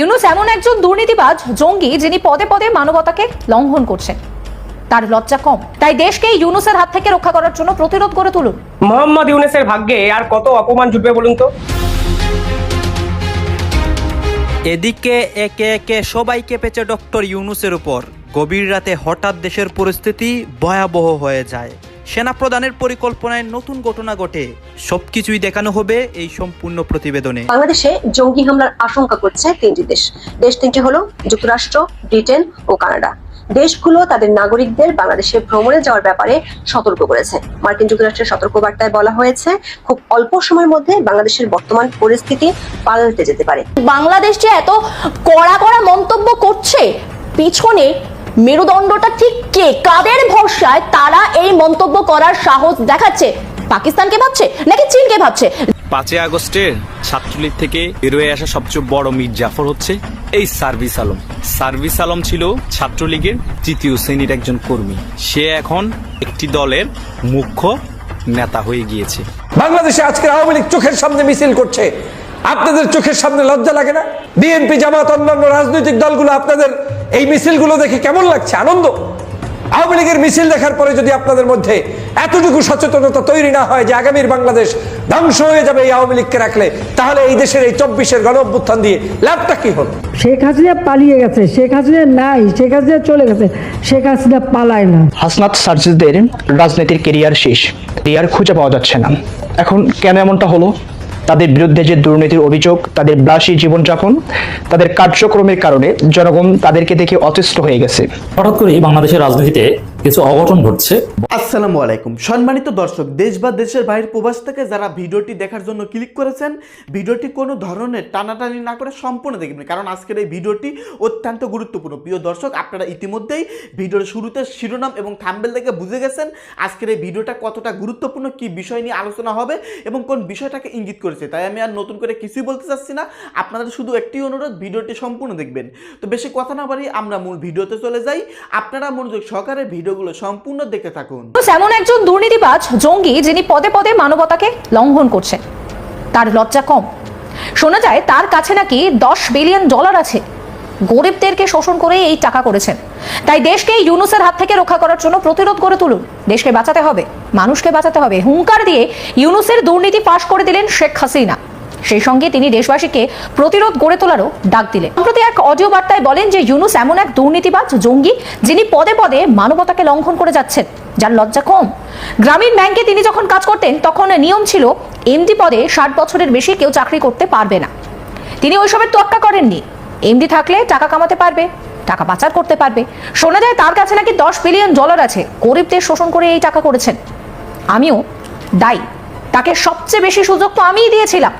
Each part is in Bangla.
ইউনুস এমন একজন দুর্নীতিবাজ জঙ্গি যিনি পদে পদে মানবতাকে লঙ্ঘন করছেন। তার লজ্জা কম। তাই দেশকে ইউনুসের হাত থেকে রক্ষা করার জন্য প্রতিরোধ করে তুলুন। মোহাম্মদ ইউনুসের ভাগ্যে আর কত অপমান জুটবে বলুন তো? এদিকে একে একে সবাই কেঁপেছে ডক্টর ইউনুসের উপর। গভীর রাতে হঠাৎ দেশের পরিস্থিতি ভয়াবহ হয়ে যায়। সেনা প্রদানের পরিকল্পনায় নতুন ঘটনা ঘটে। সবকিছুই দেখানো হবে এই সম্পূর্ণ প্রতিবেদনে। বাংলাদেশে জঙ্গি হামলার আশঙ্কা করছে তিনটি দেশ। দেশ তিনটি হলো যুক্তরাষ্ট্র ব্রিটেন ও কানাডা। দেশগুলো তাদের নাগরিকদের বাংলাদেশে ভ্রমণে যাওয়ার ব্যাপারে সতর্ক করেছে। মার্কিন যুক্তরাষ্ট্রের সতর্কবার্তায় বলা হয়েছে খুব অল্প সময়ের মধ্যে বাংলাদেশের বর্তমান পরিস্থিতি পাল্টে যেতে পারে। বাংলাদেশ যে এত কড়া কড়া মন্তব্য করছে পিছনে মেরুদণ্ডটা ঠিক কে? কাদের ভরসায় তারা এই মন্তব্য করার সাহস দেখাচ্ছে? পাকিস্তানকে ভাবছে নাকি চীনকে ভাবছে? পাঁচই আগস্টের ছাত্রলীগ থেকে বেরোয় আসা সবচেয়ে বড় মীর জাফর হচ্ছে এই সার্ভিস আলম। সার্ভিস আলম ছিল ছাত্রলীগের তৃতীয় শ্রেণির একজন কর্মী। সে এখন একটি দলের মুখ্য নেতা হয়ে গিয়েছে। বাংলাদেশে আজকের আওয়ামী লীগ চোখের সামনে মিছিল করছে। আপনাদের চোখের সামনে লজ্জা লাগে না? বিএনপি জামাত অন্যান্য রাজনৈতিক দলগুলো আপনাদের এই মিছিলগুলো দেখে কেমন লাগছে? আনন্দ? আওয়ামী লীগের মিছিল দেখার পরে যদি আপনাদের মধ্যে এতটুকু সচেতনতা তৈরি না হয় যে আগামীর বাংলাদেশ ধ্বংস হয়ে যাবে এই আওয়ামী লীগকে রাখলে তাহলে এই দেশের এই চব্বিশের গণ অভ্যুত্থান দিয়ে লাভটা কি হল? শেখ হাসিনা পালিয়ে গেছে শেখ হাসিনা নাই শেখ হাসিনা চলে গেছে শেখ হাসিনা পালায় না। হাসনাত সার্জিসদের রাজনীতির কেরিয়ার শেষ কেরিয়ার খুঁজে পাওয়া যাচ্ছে না। এখন কেন এমনটা হলো? তাদের বিরুদ্ধে যে দুর্নীতির অভিযোগ, তাদের ব্লাসী জীবনযাপন, তাদের কার্যক্রমের কারণে জনগণ তাদেরকে দেখে অতিষ্ঠ হয়ে গেছে। হঠাৎ করে বাংলাদেশের রাজনীতিতে কিছু অঘটন ঘটছে। আসসালামু আলাইকুম। সম্মানিত দর্শক, দেশ বা দেশের বাইরের প্রবাস থেকে যারা ভিডিওটি দেখার জন্য ক্লিক করেছেন, ভিডিওটি কোনো ধরনের টানাটানি না করে সম্পূর্ণ দেখবেন কারণ আজকের এই ভিডিওটি অত্যন্ত গুরুত্বপূর্ণ। প্রিয় দর্শক, আপনারা ইতিমধ্যেই ভিডিওর শুরুতে শিরোনাম এবং থাম্বেল দেখে বুঝে গেছেন আজকের এই ভিডিওটা কতটা গুরুত্বপূর্ণ, কি বিষয় নিয়ে আলোচনা হবে এবং কোন বিষয়টাকে ইঙ্গিত করেছে। তাই আমি আর নতুন করে কিছুই বলতে চাচ্ছি না। আপনাদের শুধু একটি অনুরোধ, ভিডিওটি সম্পূর্ণ দেখবেন। তো বেশি কথা না বাড়ি আমরা মূল ভিডিওতে চলে যাই। আপনারা মনোযোগ সহকারে ভিডিওগুলো সম্পূর্ণ দেখে থাকুন। এমন একজন দুর্নীতিবাজ জঙ্গি যিনি পদে পদে মানবতাকে লঙ্ঘন করছেন তার লজ্জা কম। শোনা যায় তার কাছে নাকি দশ বিলিয়ন ডলার আছে। গরিবদেরকে শোষণ করে এই টাকা করেছেন। তাই দেশকে ইউনুসের হাত থেকে রক্ষা করার জন্য প্রতিরোধ করে তুলুন। দেশকে বাঁচাতে হবে, মানুষকে বাঁচাতে হবে। হুঙ্কার দিয়ে ইউনুসের দুর্নীতি পাশ করে দিলেন শেখ হাসিনা। সেই সঙ্গে তিনি দেশবাসীকে প্রতিরোধ গড়ে তোলারও ডাক দিলেন। সম্প্রতি এক অডিও বার্তায় বলেন যে ইউনুস এমন এক দুর্নীতিবাজ জঙ্গি যিনি পদে পদে মানবতাকে লঙ্ঘন করে যাচ্ছেন, যার লজ্জা কম। গ্রামীণ ব্যাংকে তিনি যখন কাজ করতেন, তখন নিয়ম ছিল এমডি পদে ষাট বছরের বেশি কেউ চাকরি করতে পারবে না। তিনি ওইসবের তোয়াক্কা করেননি। এমডি থাকলে টাকা কামাতে পারবে, টাকা পাচার করতে পারবে। শোনা যায় তার কাছে নাকি দশ বিলিয়ন ডলার আছে। গরিবদের শোষণ করে এই টাকা করেছেন। আমিও দায়ী। তাকে সবচেয়ে বেশি সুযোগ তো আমিই দিয়েছিলাম।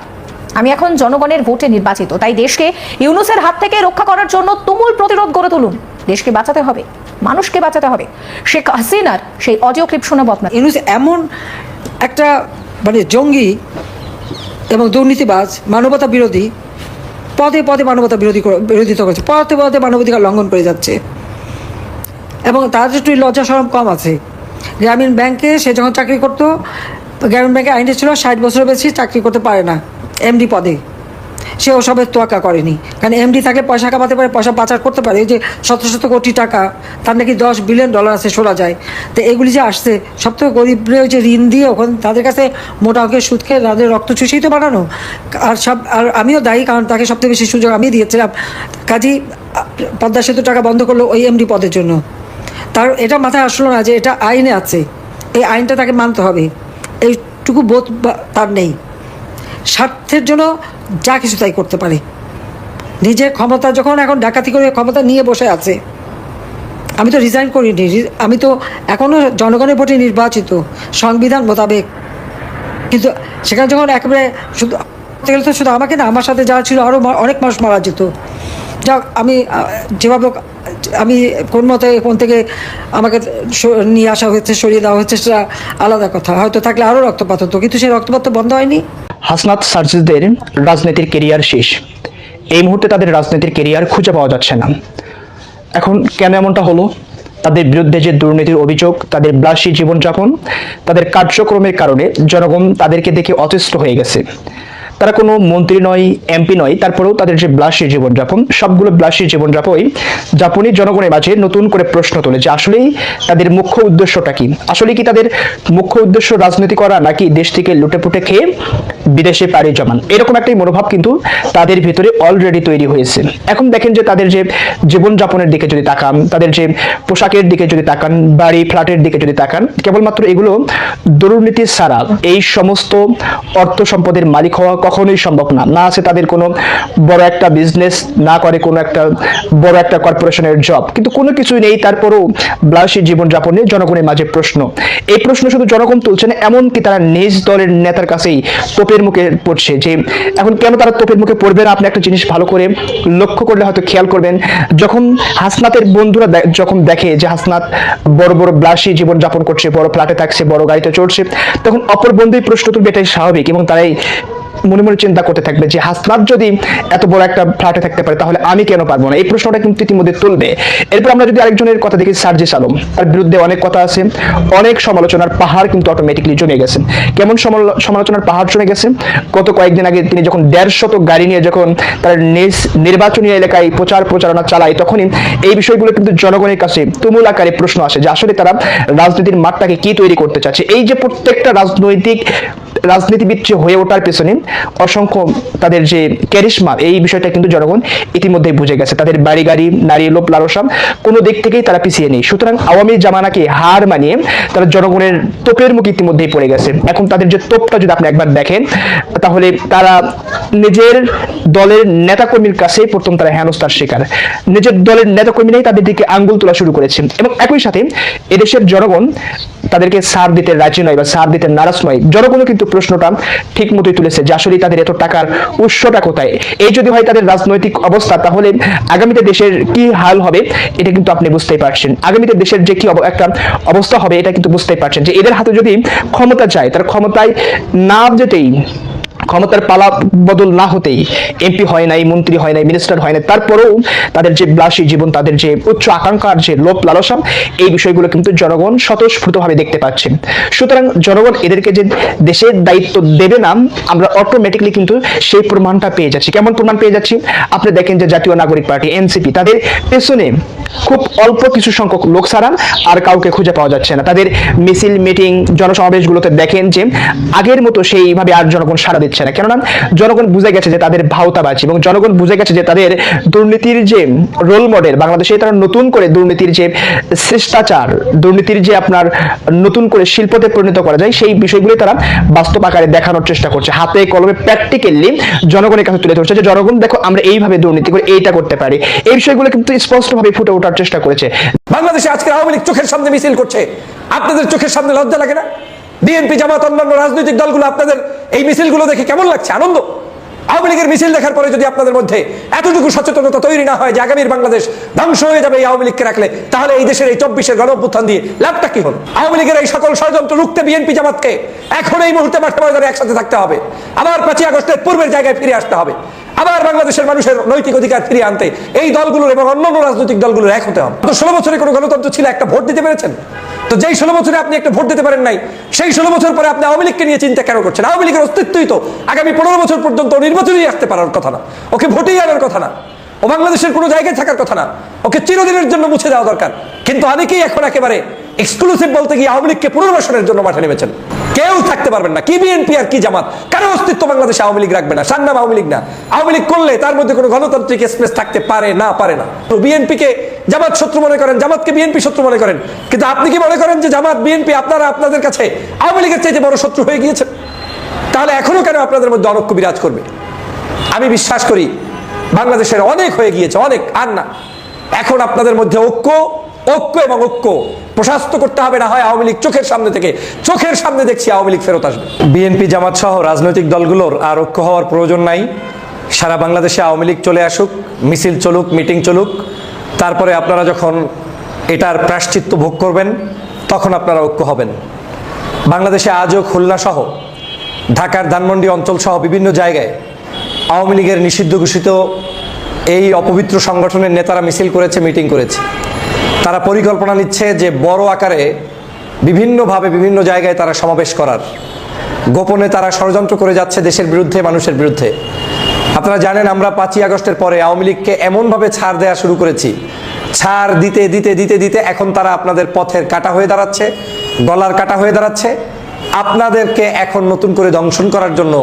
আমি এখন জনগণের ভোটে নির্বাচিত, তাই দেশকে ইউনুসের হাত থেকে রক্ষা করার জন্য তুমুল প্রতিরোধ গড়ে তুলুন। দেশকে বাঁচাতে হবে, মানুষকে বাঁচাতে হবে। শেখ হাসিনার সেই অডিও ক্লিপ শোনাবো আপনার ইউনুস এমন একটা মানে জঙ্গি এবং দুর্নীতিবাজ, মানবতা বিরোধী, পদে পদে মানবতা বিরোধী বিরোধিতা করছে, পদে পদে মানবাধিকার লঙ্ঘন করে যাচ্ছে। এবং তার একটু লজ্জা সরম কম আছে। গ্রামীণ ব্যাংকে সে যখন চাকরি করতো, গ্রামীণ ব্যাংকে আইনে ছিল, ষাট বছরের বেশি চাকরি করতে পারে না। এমডি পদে। সে ওসবের তোয়াক্কা করেনি। কারণ এমডি থাকলে পয়সা কামাতে পারে, পয়সা পাচার করতে পারে। এই যে শত শত কোটি টাকা, তার নাকি দশ বিলিয়ন ডলার আছে, শোনা যায়। তো এগুলি যে আসছে, সব থেকে গরিবরা ওই যে ঋণ দিয়ে ওখানে তাদের কাছে মোটা অঙ্কের সুদ খেয়ে তাদের রক্ত চুষেই তো বানানো। আর সব আর আমিও দায়ী, কারণ তাকে সবথেকে বেশি সুযোগ আমি দিয়েছিলাম। কাজী পদ্মা সেতু টাকা বন্ধ করল ওই এমডি পদের জন্য। তার এটা মাথায় আসলো না যে এটা আইনে আছে। এই আইনটা তাকে মানতে হবে। এইটুকু বোধ তার নেই। স্বার্থের জন্য যা কিছু তাই করতে পারে। নিজের ক্ষমতা যখন এখন ডাকাতি করে ক্ষমতা নিয়ে বসে আছে, আমি তো রিজাইন করিনি আমি তো এখনও জনগণের ভোটে নির্বাচিত, সংবিধান মোতাবেক। কিন্তু সেখানে যখন একেবারে শুধু গেলে তো শুধু আমাকে না, আমার সাথে যারা ছিল আরও অনেক মানুষ মারা যেত। যাক, আমি যেভাবে আমি কোন মতে কোন থেকে আমাকে নিয়ে আসা হয়েছে, সরিয়ে দেওয়া হয়েছে, সেটা আলাদা কথা। হয়তো থাকলে আরও রক্তপাত হতো, কিন্তু সেই রক্তপাত তো বন্ধ হয়নি। হাসনাত সার্জিসদের রাজনীতির কেরিয়ার শেষ। এই মুহূর্তে তাদের রাজনীতির কেরিয়ার খুঁজে পাওয়া যাচ্ছে না। এখন কেন এমনটা হলো? তাদের বিরুদ্ধে যে দুর্নীতির অভিযোগ, তাদের ব্লাসী জীবনযাপন, তাদের কার্যক্রমের কারণে জনগণ তাদেরকে দেখে অতিষ্ঠ হয়ে গেছে। তারা কোনো মন্ত্রী নয়, এমপি নয়, তারপরেও তাদের যে ব্লাসী জীবনযাপন, সবগুলো ব্লাসী জীবনযাপনই জাপানি জনগণের মাঝে নতুন করে প্রশ্ন তোলে যে আসলেই তাদের মুখ্য উদ্দেশ্যটা কি? আসলে কি তাদের মুখ্য উদ্দেশ্য রাজনীতি করা নাকি দেশ থেকে লুটেপুটে খেয়ে বিদেশে পাড়ি জমান? এরকম একটাই মনোভাব কিন্তু তাদের ভিতরে অলরেডি তৈরি হয়েছে। এখন দেখেন যে তাদের যে জীবনযাপনের দিকে যদি তাকান, তাদের যে পোশাকের দিকে যদি তাকান, বাড়ি, ফ্ল্যাটের দিকে যদি তাকান, কেবলমাত্র এগুলো দুর্নীতি ছাড়া এই সমস্ত অর্থ সম্পদের মালিক হওয়া কখনোই সম্ভব না। না আছে তাদের কোনো বড় একটা বিজনেস না করে কোনো একটা বড় একটা কর্পোরেশনের জব কিন্তু কোনো কিছুই নেই, তারপরেও ব্লাসী জীবনযাপনে জনগণের মাঝে প্রশ্ন। এই প্রশ্ন শুধু জনগণ তুলছে না, এমনকি তারা নিজ দলের নেতার কাছেই তোপের মুখে পড়ছে যে, এখন কেন তারা তোপের মুখে পড়বে না? আপনি একটা জিনিস ভালো করে লক্ষ্য করলে হয়তো খেয়াল করবেন, যখন হাসনাতের বন্ধুরা যখন দেখে যে হাসনাত বড় বড় ব্লাসী জীবনযাপন করছে, বড় ফ্ল্যাটে থাকছে, বড় গাড়িতে চড়ছে, তখন অপর বন্ধুই প্রশ্ন তুলবে, এটাই স্বাভাবিক এবং তারাই মনে মনে চিন্তা করতে থাকবে যে, হাসনাত যদি এত বড় একটা ফ্ল্যাটে থাকতে পারে, তাহলে আমি কেন পারব না? এই প্রশ্নটা কিন্তু ইতিমধ্যে তুলবে। এরপর আমরা যদি আরেকজনের কথা দেখি, সার্জিস আলম, তার বিরুদ্ধে অনেক কথা আছে, অনেক সমালোচনার পাহাড় কিন্তু অটোমেটিকলি জমে গেছে। কেমন সমালো- সমালোচনার পাহাড় জমে গেছে? গত কয়েকদিন আগে তিনি যখন দেড় দেড়শত গাড়ি নিয়ে যখন তার নির্বাচনী এলাকায় প্রচার প্রচারণা চালায়, তখনই এই বিষয়গুলো কিন্তু জনগণের কাছে তুমুল আকারে প্রশ্ন আসে যে, আসলে তারা রাজনীতির মাঠটাকে কি তৈরি করতে চাচ্ছে? এই যে প্রত্যেকটা রাজনৈতিক, রাজনীতিবিদ হয়ে ওঠার পেছনে অসংখ্য তাদের যে ক্যারিশমা এই বিষয়টা কিন্তু জনগণ ইতিমধ্যেই বুঝে গেছে। তাদের বাড়ি গাড়ি, নারী লোপ লালসা, কোনো দিক থেকেই তারা পিছিয়ে নেই। সুতরাং আওয়ামী জামানাকে হার মানিয়ে তারা জনগণের তোপের মুখ ইতিমধ্যেই পড়ে গেছে। এখন তাদের যে তোপটা যদি আপনি একবার দেখেন, তাহলে তারা নিজের দলের নেতাকর্মীর কাছেই প্রথম তারা হেনস্থার শিকার। নিজের দলের নেতাকর্মীরাই তাদের দিকে আঙ্গুল তোলা শুরু করেছে। এবং একই সাথে এদেশের জনগণ তাদেরকে সার দিতে রাজি নয় বা সার দিতে নারাজ নয়। জনগণও কিন্তু প্রশ্নটা ঠিক মতোই তুলেছে আসলে তাদের এত টাকার উৎসটা কোথায়? এই যদি হয় তাদের রাজনৈতিক অবস্থা, তাহলে আগামীতে দেশের কি হাল হবে, এটা কিন্তু আপনি বুঝতেই পারছেন। আগামীতে দেশের যে কি একটা অবস্থা হবে, এটা কিন্তু বুঝতেই পারছেন যে এদের হাতে যদি ক্ষমতা চায় তার ক্ষমতায় না যেতেই ক্ষমতার পালা বদল না হতেই এমপি হয় নাই, মন্ত্রী হয় নাই মিনিস্টার হয় নাই, তারপরেও তাদের যে ব্লাসী জীবন, তাদের যে উচ্চ আকাঙ্ক্ষার যে লোভ লালসা, এই বিষয়গুলো কিন্তু জনগণ স্বতঃস্ফূর্তভাবে দেখতে পাচ্ছেন সুতরাং জনগণ এদেরকে যে দেশের দায়িত্ব দেবে না, আমরা অটোমেটিকলি কিন্তু সেই প্রমাণটা পেয়ে যাচ্ছি। কেমন প্রমাণ পেয়ে যাচ্ছি? আপনি দেখেন যে জাতীয় নাগরিক পার্টি এনসিপি তাদের পেছনে খুব অল্প কিছু সংখ্যক লোক ছাড়া আর কাউকে খুঁজে পাওয়া যাচ্ছে না। তাদের মিছিল মিটিং জনসমাবেশগুলোতে দেখেন যে আগের মতো সেইভাবে আর জনগণ সারা সাড়া দিচ্ছে না। কেননা জনগণ বুঝে গেছে যে তাদের ভাওতাবাজি এবং জনগণ বুঝে গেছে যে তাদের দুর্নীতির যে রোল মডেল বাংলাদেশে তারা নতুন করে দুর্নীতির যে শিষ্টাচার, দুর্নীতির যে আপনার নতুন করে শিল্পতে পরিণত করা যায়, সেই বিষয়গুলো তারা বাস্তব আকারে দেখানোর চেষ্টা করছে। হাতে কলমে প্র্যাকটিক্যালি জনগণের কাছে তুলে ধরছে যে, জনগণ, দেখো, আমরা এইভাবে দুর্নীতি করে এইটা করতে পারি। এই বিষয়গুলো কিন্তু স্পষ্টভাবে ফুটে ওঠার চেষ্টা করেছে। বাংলাদেশে আজকে আওয়ামী লীগ চোখের সামনে মিছিল করছে। আপনাদের চোখের সামনে লজ্জা লাগে না? বিএনপি, জামাত, অন্যান্য রাজনৈতিক দলগুলো আপনাদের এই মিছিলগুলো দেখে কেমন লাগছে? আনন্দ? আওয়ামী লীগের মিছিল দেখার পরে যদি আপনাদের মধ্যে এতটুকু সচেতনতা তৈরি না হয় যে আগামীর বাংলাদেশ ধ্বংস হয়ে যাবে এই আওয়ামী লীগকে রাখলে, তাহলে এই দেশের এই চব্বিশের গণ অভ্যুত্থান দিয়ে লাভটা কি হল? আওয়ামী লীগের এই সকল ষড়যন্ত্র রুখতে বিএনপি, জামাতকে এখন এই মুহূর্তে মাঠে ময়দানে একসাথে থাকতে হবে। আবার পাঁচই আগস্টের পূর্বের জায়গায় ফিরে আসতে হবে। আবার বাংলাদেশের মানুষের নৈতিক অধিকার ফিরিয়ে আনতে এই দলগুলোর এবং অন্যান্য রাজনৈতিক দলগুলোর এক হতে হবে। ষোলো বছরে কোনো গণতন্ত্র ছিল, একটা ভোট দিতে পেরেছেন? তো যেই ষোলো বছরে আপনি একটা ভোট দিতে পারেন নাই, সেই ষোলো বছর পরে আপনি আওয়ামী লীগকে নিয়ে চিন্তা কেন করছেন? আওয়ামী লীগের অস্তিত্বই তো আগামী পনেরো বছর পর্যন্ত নির্বাচনেই আসতে পারার কথা না। ওকে ভোটেই আনার কথা না। ও বাংলাদেশের কোনো জায়গায় থাকার কথা না। ওকে চিরদিনের জন্য মুছে দেওয়া দরকার। কিন্তু অনেকেই এখন একেবারে এক্সক্লুসিভ বলতে গিয়ে আওয়ামী লীগকে পুনর্বাসনের জন্য মাঠে নেমেছেন। কেউ থাকতে পারবেন না। কি বিএনপি আর কি জামাত? কারও অস্তিত্ব বাংলাদেশে আওয়ামী লীগ রাখবে না। সান্নাম আওয়ামী লীগ না। আওয়ামী লীগ করলে তার মধ্যে কোনো গণতান্ত্রিক স্পেস থাকতে পারে না পারে না। তো বিএনপিকে জামাত শত্রু মনে করেন, জামাতকে বিএনপি শত্রু মনে করেন। কিন্তু আপনি কি মনে করেন যে জামাত বিএনপি আপনারা আপনাদের কাছে আওয়ামী লীগের চাইতে বড় শত্রু হয়ে গিয়েছেন? তাহলে এখনও কেন আপনাদের মধ্যে অনক্য বিরাজ করবে? আমি বিশ্বাস করি, বাংলাদেশের অনেক হয়ে গিয়েছে, অনেক, আর না। এখন আপনাদের মধ্যে ঐক্য ঐক্য এবং ঐক্য প্রশাস্ত করতে হবে, না হয় আওয়ামী লীগ চোখের সামনে থেকে, চোখের সামনে দেখছি আওয়ামী লীগ ফেরত আসবে। বিএনপি, জামাত সহ রাজনৈতিক দলগুলোর আর ঐক্য হওয়ার প্রয়োজন নাই। সারা বাংলাদেশে আওয়ামী লীগ চলে আসুক, মিছিল চলুক, মিটিং চলুক, তারপরে আপনারা যখন এটার প্রাশ্চিত্য ভোগ করবেন, তখন আপনারা ঐক্য হবেন। বাংলাদেশে আজও খুলনা সহ, ঢাকার ধানমন্ডি অঞ্চল সহ বিভিন্ন জায়গায় আওয়ামী লীগের নিষিদ্ধ ঘোষিত এই অপবিত্র সংগঠনের নেতারা মিছিল করেছে, মিটিং করেছে। তারা পরিকল্পনা নিচ্ছে যে বড় আকারে বিভিন্নভাবে বিভিন্ন জায়গায় তারা সমাবেশ করার। গোপনে তারা ষড়যন্ত্র করে যাচ্ছে দেশের বিরুদ্ধে, মানুষের বিরুদ্ধে। আপনারা জানেন আমরা পাঁচই আগস্টের পরে আওয়ামী লীগকে এমনভাবে ছাড় দেওয়া শুরু করেছি। ছাড় দিতে দিতে দিতে দিতে এখন তারা আপনাদের পথের কাটা হয়ে দাঁড়াচ্ছে, গলার কাটা হয়ে দাঁড়াচ্ছে। আপনাদেরকে এখন নতুন করে দংশন করার জন্য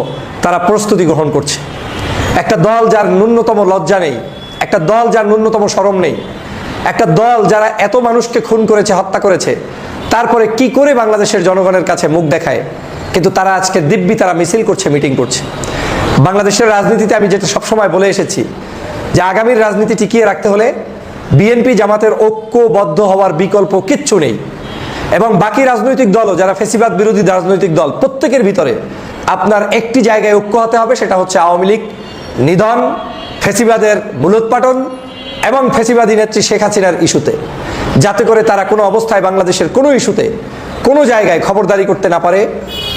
তারা প্রস্তুতি গ্রহণ করছে। একটা দল যার ন্যূনতম লজ্জা নেই, একটা দল যার ন্যূনতম সরম নেই একটা দল যারা এত মানুষকে খুন করেছে, হত্যা করেছে, তারপরে কি করে বাংলাদেশের জনগণের কাছে মুখ দেখায়? কিন্তু তারা আজকে দিব্যি তারা মিছিল করছে, মিটিং করছে। বাংলাদেশের রাজনীতিতে আমি যেটা সবসময় বলে এসেছি, যে আগামীর রাজনীতি টিকিয়ে রাখতে হলে বিএনপি জামাতের ঐক্যবদ্ধ হওয়ার বিকল্প কিচ্ছু নেই। এবং বাকি রাজনৈতিক দলও, যারা ফেসিবাদ বিরোধী রাজনৈতিক দল, প্রত্যেকের ভিতরে আপনার একটি জায়গায় ঐক্য হতে হবে, সেটা হচ্ছে আওয়ামী লীগ, নিধন, ফেসিবাদের মূলোৎপাটন এবং ফেসিবাদী নেত্রী শেখ হাসিনার ইস্যুতে। যাতে করে তারা কোনো অবস্থায় বাংলাদেশের কোনো ইস্যুতে কোনো জায়গায় খবরদারি করতে না পারে,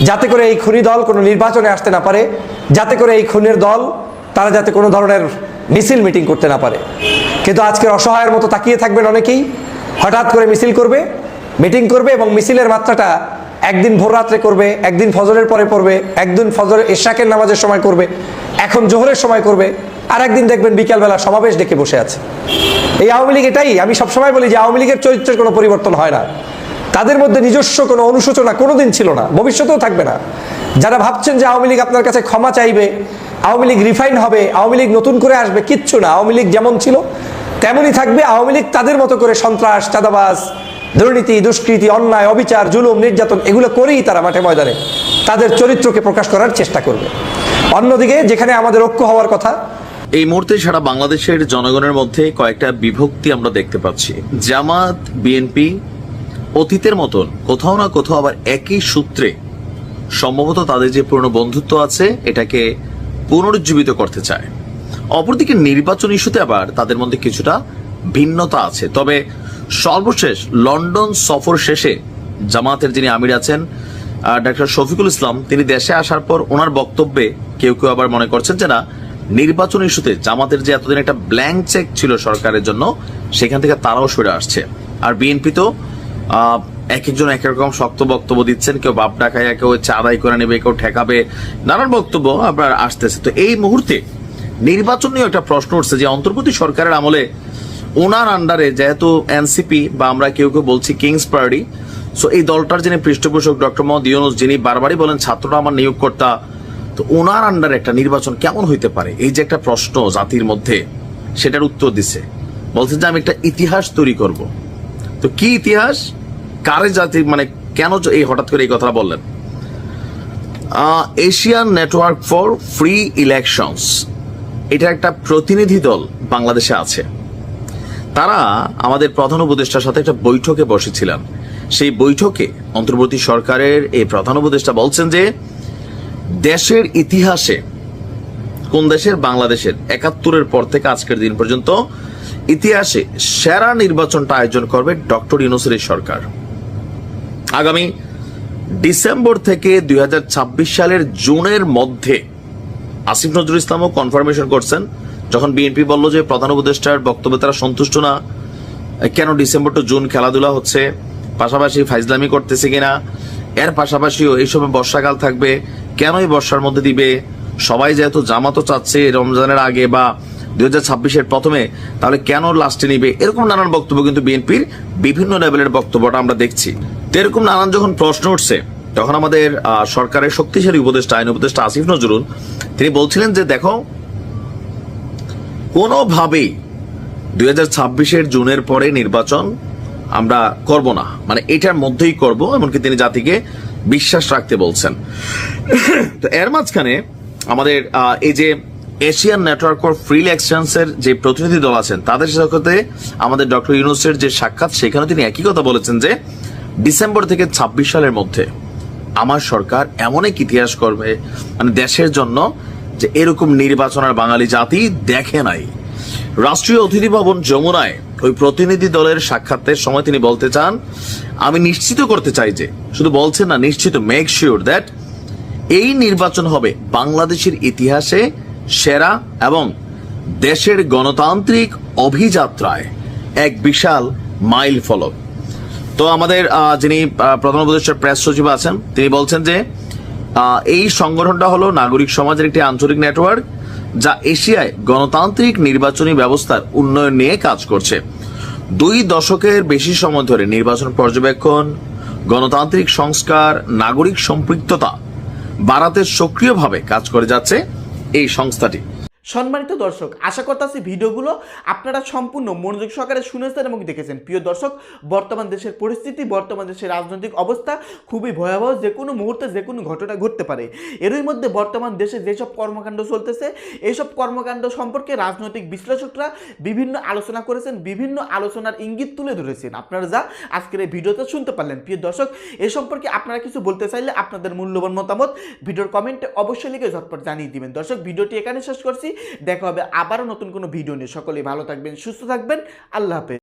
যাতে করে এই খুনি দল কোনো নির্বাচনে আসতে না পারে, যাতে করে এই খুনের দল তারা যাতে কোনো ধরনের মিছিল মিটিং করতে না পারে। কিন্তু আজকের অসহায়ের মতো তাকিয়ে থাকবেন অনেকেই, হঠাৎ করে মিছিল করবে, মিটিং করবে এবং মিছিলের মাত্রাটা একদিন ভোররাত্রে করবে, একদিন ফজরের পরে পড়বে, একদিন ফজর এশাকের নামাজের সময় করবে, এখন জোহরের সময় করবে আর একদিন দেখবেন বিকালবেলা সমাবেশ ডেকে বসে আছে। এই আওয়ামী লীগ এটাই। আমি সবসময় বলি যে আওয়ামী লীগের চরিত্রের কোনো পরিবর্তন হয় না। তাদের মধ্যে নিজস্ব কোনো অনুশোচনা কোনোদিন ছিল না, ভবিষ্যতেও থাকবে না। যারা ভাবছেন যে আওয়ামী লীগ আপনার কাছে ক্ষমা চাইবে, আওয়ামী লীগ রিফাইন হবে, আওয়ামী লীগ নতুন করে আসবে, কিচ্ছু না। আওয়ামী লীগ যেমন ছিল, তেমনই থাকবে। আওয়ামী লীগ তাদের মতো করে সন্ত্রাস, চাঁদাবাজ, দুর্নীতি, দুষ্কৃতি, অন্যায়, অবিচার, জুলুম, নির্যাতন, এগুলো করেই তারা মাঠে ময়দানে তাদের চরিত্রকে প্রকাশ করার চেষ্টা করবে। অন্যদিকে যেখানে আমাদের ঐক্য হওয়ার কথা এই মুহূর্তে সারা বাংলাদেশের জনগণের মধ্যে কয়েকটা বিভক্তি আমরা দেখতে পাচ্ছি। জামাত, বিএনপি, অতীতের মতন কোথাও না কোথাও আবার একই সূত্রে সম্ভবত তাদের যে পুরনো বন্ধুত্ব আছে, এটাকে পুনরুজ্জীবিত করতে চায়। অপরদিকে নির্বাচন ইস্যুতে আবার তাদের মধ্যে কিছুটা ভিন্নতা আছে। তবে সর্বশেষ লন্ডন সফর শেষে জামাতের যিনি আমির আছেন ডাক্তার শফিকুল ইসলাম, তিনি দেশে আসার পর ওনার বক্তব্যে কেউ কেউ আবার মনে করছেন যে না নির্বাচন ইস্যুতে জামাতের যে এতদিন একটা ব্ল্যাঙ্ক চেক ছিল সরকারের জন্য, সেখান থেকে তারাও সরে আসছে। আর বিএনপি তো এক একজন এক রকম শক্ত বক্তব্য দিচ্ছেন, কেউ বাপ ডাকাইয়া, কেউ হচ্ছে আদায় করে নেবে, কেউ ঠেকাবে, নানান বক্তব্য আপনার আসতেছে। তো এই মুহূর্তে নির্বাচন নিয়ে একটা প্রশ্ন উঠছে যে অন্তর্বর্তী সরকারের আমলে ওনার আন্ডারে যেহেতু এনসিপি বা আমরা কেউ কেউ বলছি কিংস পার্টি সো এই দলটার যিনি পৃষ্ঠপোষক ডক্টর মোহাম্মদ ইউনুস, যিনি বারবারই বলেন ছাত্ররা আমার নিয়োগকর্তা তো ওনার আন্ডারে একটা নির্বাচন কেমন হইতে পারে? এই যে একটা প্রশ্ন জাতির মধ্যে, সেটার উত্তর দিছে। বলছেন যে, আমি একটা ইতিহাস তৈরি করব। তো কি ইতিহাস? কারে জাতি মানে কেন এই হঠাৎ করে এই কথাটা বললেন? Asian network for free elections এটা একটা প্রতিনিধি দল বাংলাদেশে আছে। তারা আমাদের প্রধান উপদেষ্টার সাথে একটা বৈঠকে বসেছিলেন। সেই বৈঠকে অন্তর্বর্তী সরকারের এই প্রধান উপদেষ্টা বলছেন যে দেশের ইতিহাসে, কোন দেশের? বাংলাদেশের। একাত্তরের পর থেকে আজকের দিন পর্যন্ত ইতিহাসে সেরা নির্বাচনটা আয়োজন করবে ডক্টর ইউনুসের সরকার। আগামী ডিসেম্বর থেকে দুই সালের জুনের মধ্যে আসিফ নজরুল ইসলামও কনফার্মেশন করছেন, যখন বিএনপি বলল যে প্রধান উপদেষ্টার বক্তব্যে তারা সন্তুষ্ট না, কেন ডিসেম্বর টু জুন খেলাধুলা হচ্ছে, পাশাপাশি ফাইজলামি করতেছে কিনা, এর পাশাপাশিও এই সময় বর্ষাকাল থাকবে কেন এই বর্ষার মধ্যে দিবে? সবাই যেহেতু জামাতও চাচ্ছে রমজানের আগে বা দুই হাজার ছাব্বিশের প্রথমে, তাহলে কেন লাস্টে নিবে? এরকম নানান বক্তব্য কিন্তু বিএনপির বিভিন্ন লেভেলের বক্তব্যটা আমরা দেখছি। তো এরকম নানান যখন প্রশ্ন উঠছে, তখন আমাদের সরকারের শক্তিশালী উপদেষ্টা, আইন উপদেষ্টা আসিফ নজরুল, তিনি বলছিলেন যে, দেখো, কোনোভাবেই দুই হাজার ছাব্বিশের জুনের পরে নির্বাচন আমরা করব না। মানে এটার মধ্যেই করব, এমনকি তিনি জাতিকে বিশ্বাস রাখতে বলছেন। তো এর মাঝখানে আমাদের এই যে এশিয়ান নেটওয়ার্ক ফর ফ্রি এক্সচেঞ্জের যে প্রতিনিধি দল আছেন, তাদের সাথে আমাদের ডক্টর ইউনুসের যে সাক্ষাৎ, সেখানে তিনি একই কথা বলেছেন যে ডিসেম্বর থেকে ছাব্বিশ সালের মধ্যে আমার সরকার এমন এক ইতিহাস করবে মানে দেশের জন্য যে এরকম নির্বাচন আর বাঙালি জাতি দেখে নাই। রাষ্ট্রীয় অতিথি ভবন যমুনায় ওই প্রতিনিধি দলের সাক্ষাতের সময় তিনি বলতে চান, আমি নিশ্চিত করতে চাই যে, শুধু বলছেন না, নিশ্চিত মেক শিওর দ্যাট এই নির্বাচন হবে বাংলাদেশের ইতিহাসে সেরা এবং দেশের গণতান্ত্রিক অভিযাত্রায় এক বিশাল মাইল ফলক। তো আমাদের যিনি প্রধান উপদেষ্টার প্রেস সচিব আছেন, তিনি বলছেন যে এই সংগঠনটা হলো নাগরিক সমাজের একটি আঞ্চলিক নেটওয়ার্ক যা এশিয়ায় গণতান্ত্রিক নির্বাচনী ব্যবস্থার উন্নয়ন নিয়ে কাজ করছে। দুই দশকের বেশি সময় ধরে নির্বাচন পর্যবেক্ষণ, গণতান্ত্রিক সংস্কার, নাগরিক সম্পৃক্ততা বাড়াতে সক্রিয়ভাবে কাজ করে যাচ্ছে এই সংস্থাটি। সম্মানিত দর্শক, আশা করতেছি ভিডিওগুলো আপনারা সম্পূর্ণ মনোযোগ সহকারে শুনেছেন এবং দেখেছেন। প্রিয় দর্শক, বর্তমান দেশের পরিস্থিতি, বর্তমান দেশের রাজনৈতিক অবস্থা খুবই ভয়াবহ যে কোনো মুহূর্তে যে কোনো ঘটনা ঘটতে পারে। এরই মধ্যে বর্তমান দেশে যেসব কর্মকাণ্ড চলতেছে এইসব কর্মকাণ্ড সম্পর্কে রাজনৈতিক বিশ্লেষকরা বিভিন্ন আলোচনা করেছেন, বিভিন্ন আলোচনার ইঙ্গিত তুলে ধরেছেন। আপনারা যা আজকের এই ভিডিওতে শুনতে পারলেন। প্রিয় দর্শক, এ সম্পর্কে আপনারা কিছু বলতে চাইলে আপনাদের মূল্যবান মতামত ভিডিওর কমেন্টে অবশ্যই লিখে ঝটপট জানিয়ে দিবেন। দর্শক, ভিডিওটি এখানে শেষ করছি। দেখা হবে আবারও নতুন কোনো ভিডিও নিয়ে। সকলেই ভালো থাকবেন সুস্থ থাকবেন। আল্লাহ হাফেজ।